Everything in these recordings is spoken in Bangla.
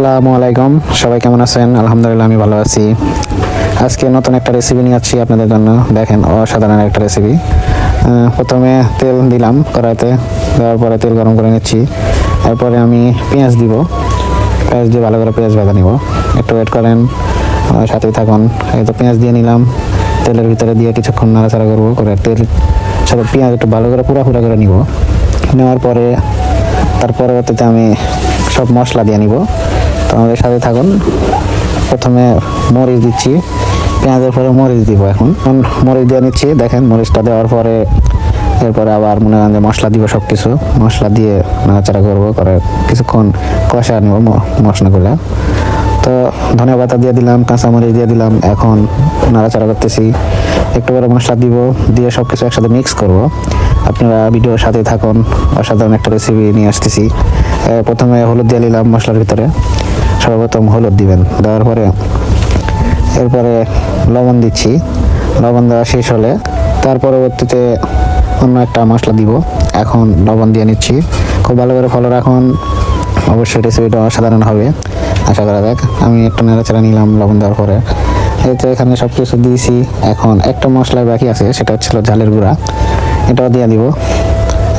আসসালামু আলাইকুম। সবাই কেমন আছেন? আলহামদুলিল্লাহ, আমি ভালো আছি। আজকে নতুন একটা রেসিপি নিয়ে আসছি আপনাদের জন্য। দেখেন, অসাধারণ একটা রেসিপি প্রথমে তেল দিলাম কড়াইতে। দেওয়ার পরে তেল গরম করে নিচ্ছি। এরপরে আমি পেঁয়াজ দিব। পেঁয়াজ দিয়ে ভালো করে পেঁয়াজ ভাজা নিব। একটু ওয়েট করেন। সাথেই থাকুন। এই তো পেঁয়াজ দিয়ে নিলাম। তেলের ভিতরে দিয়ে কিছুক্ষণ নাড়াচাড়া করব করে তেল সাথে পেঁয়াজ একটু ভালো করে পুরা পুরা করে নিব। নেওয়ার পরে, তার পরবর্তীতে আমি সব মশলা দিয়ে নিব। তো আমাদের সাথে থাকুন। প্রথমে মরিচ দিচ্ছি। পেঁয়াজের পরে মরিচ দিব এখন। মরিচ দিয়ে নিচ্ছি। দেখেন মরিচটা দেওয়ার পরে এরপরে আবার মনে করেন যে মশলা দিব সব কিছু মশলা দিয়ে নাড়াচাড়া করব, করে কিছুক্ষণ কষা নেব মশলাগুলো। তো ধনে পাতা দিয়ে দিলাম, কাঁচামরিচ দিয়ে দিলাম। এখন নাড়াচাড়া করতেছি। একটু করে মশলা দিব, দিয়ে সব কিছু একসাথে মিক্স করব। আপনারা ভিডিওর সাথে থাকুন। অসাধারণ একটা রেসিপি নিয়ে আসতেছি। প্রথমে হলুদ দিয়ে নিলাম মশলার ভিতরে। সর্বপ্রথম হলুদ দিবেন। দেওয়ার পরে এরপরে লবণ দিচ্ছি। লবণ দেওয়া শেষ হলে তার পরবর্তীতে অন্য একটা মশলা দিব। এখন লবণ দিয়ে নিচ্ছি। খুব ভালো করে ফলো রাখুন। অবশ্যই রেসিপিটা অসাধারণ হবে। আশা করা যাক। আমি একটু নেড়াচেড়া নিলাম লবণ দেওয়ার পরে। এই তো এখানে সব কিছু দিয়েছি। এখন একটা মশলা বাকি আছে, সেটা হচ্ছিল ঝালের গুঁড়া। এটাও দিয়ে দিব।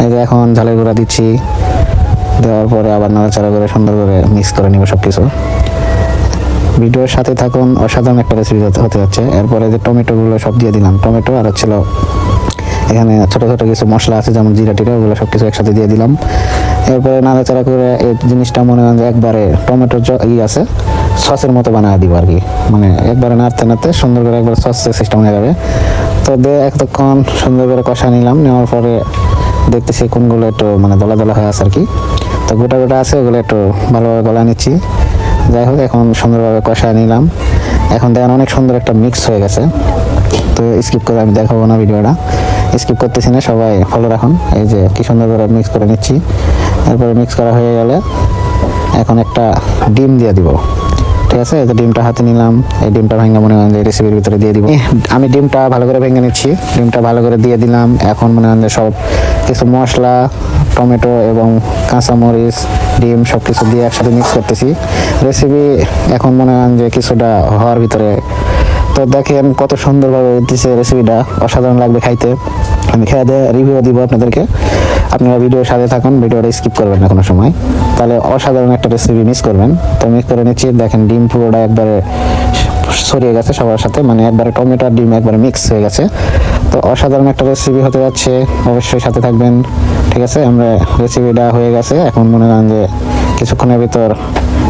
এই যে এখন ঝালের গুঁড়া দিচ্ছি। দেওয়ার পরে আবার নাড়াচাড়া করে সুন্দর করে মিক্স করে নিব সব কিছু ভিডিওর সাথে থাকুন, অসাধারণ একটা রেসিপি হতে যাচ্ছে। এরপরে যে টমেটোগুলো সব দিয়ে দিলাম। টমেটো আর হচ্ছিল এখানে ছোটো ছোটো কিছু মশলা আছে, যেমন জিরা, টিরা, ওগুলো সব কিছু একসাথে দিয়ে দিলাম। এরপরে নাড়াচাড়া করে এই জিনিসটা মনে হয় যে একবারে টমেটো ই আছে, সসের মতো বানিয়ে দিব আর কি। মানে একবারে নাড়তে নাড়তে সুন্দর করে একবার সস সিস্টেম হয়ে যাবে। তো দিয়ে এতক্ষণ সুন্দর করে কষা নিলাম। নেওয়ার পরে দেখতেছি কোনগুলো একটু মানে দলা দলা হয়ে আছে আর কি। তো গোটা গোটা আছে, ওগুলো একটু ভালোভাবে গলা নিচ্ছি। যাই হোক, এখন সুন্দরভাবে কষায় নিলাম। এখন দেখেন অনেক সুন্দর একটা মিক্স হয়ে গেছে। তো স্কিপ করে আমি দেখাবো না ভিডিওটা। স্কিপ করতেছি না, সবাই ফলো রাখুন। এই যে কি সুন্দর করে মিক্স করে নিচ্ছি। এরপরে মিক্স করা হয়ে গেলে এখন একটা ডিম দিয়ে দিব। ঠিক আছে? এই ডিমটা হাতে নিলাম। এই ডিমটা ভেঙে মনে হয় যে রেসিপির ভিতরে দিয়ে দিব। আমি ডিমটা ভালো করে ভেঙে নিচ্ছি। ডিমটা ভালো করে দিয়ে দিলাম। এখন মনে হয় সব কিছু মশলা, টমেটো এবং কাঁচামরিচ, ডিম সব কিছু দিয়ে একসাথে মিক্স করতেছি। রেসিপি এখন মনে হয় যে কিছুটা হওয়ার ভিতরে। তো দেখেন কত সুন্দরভাবে দিচ্ছে রেসিপিটা অসাধারণ লাগবে খাইতে। আমি খেয়ে দিয়ে রিভিউ দিব আপনাদেরকে। আপনারা ভিডিওর সাথে থাকুন ভিডিওটা স্কিপ করবেন না কোনো সময়। তাহলে অসাধারণ একটা রেসিপি মিস করবেন। তো মিক্স করে নিচ্ছি। দেখেন ডিম পুরোটা একবারে ছড়িয়ে গেছে সবার সাথে। মানে একবারে টমেটো আর ডিম একবারে মিক্স হয়ে গেছে। তো অসাধারণ একটা রেসিপি হতে যাচ্ছে। অবশ্যই সাথে থাকবেন। ঠিক আছে? আমরা রেসিপিটা হয়ে গেছে। এখন মনে করেন যে কিছুক্ষণের ভিতর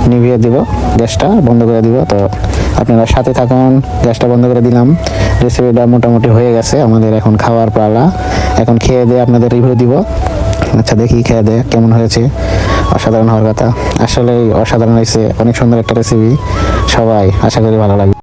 নিভিয়ে দিব গ্যাসটা, বন্ধ করে দিব। তো আপনারা সাথে থাকুন। গ্যাসটা বন্ধ করে দিলাম। রেসিপিটা মোটামুটি হয়ে গেছে। আমাদের এখন খাওয়ার পালা। এখন খেয়ে দিয়ে আপনাদের রিভিউ দিব। আচ্ছা দেখি খেয়ে দে কেমন হয়েছে। অসাধারণ হওয়ার কথা। আসলে অসাধারণ হয়েছে। অনেক সুন্দর একটা রেসিপি সবাই, আশা করি ভালো লাগবে।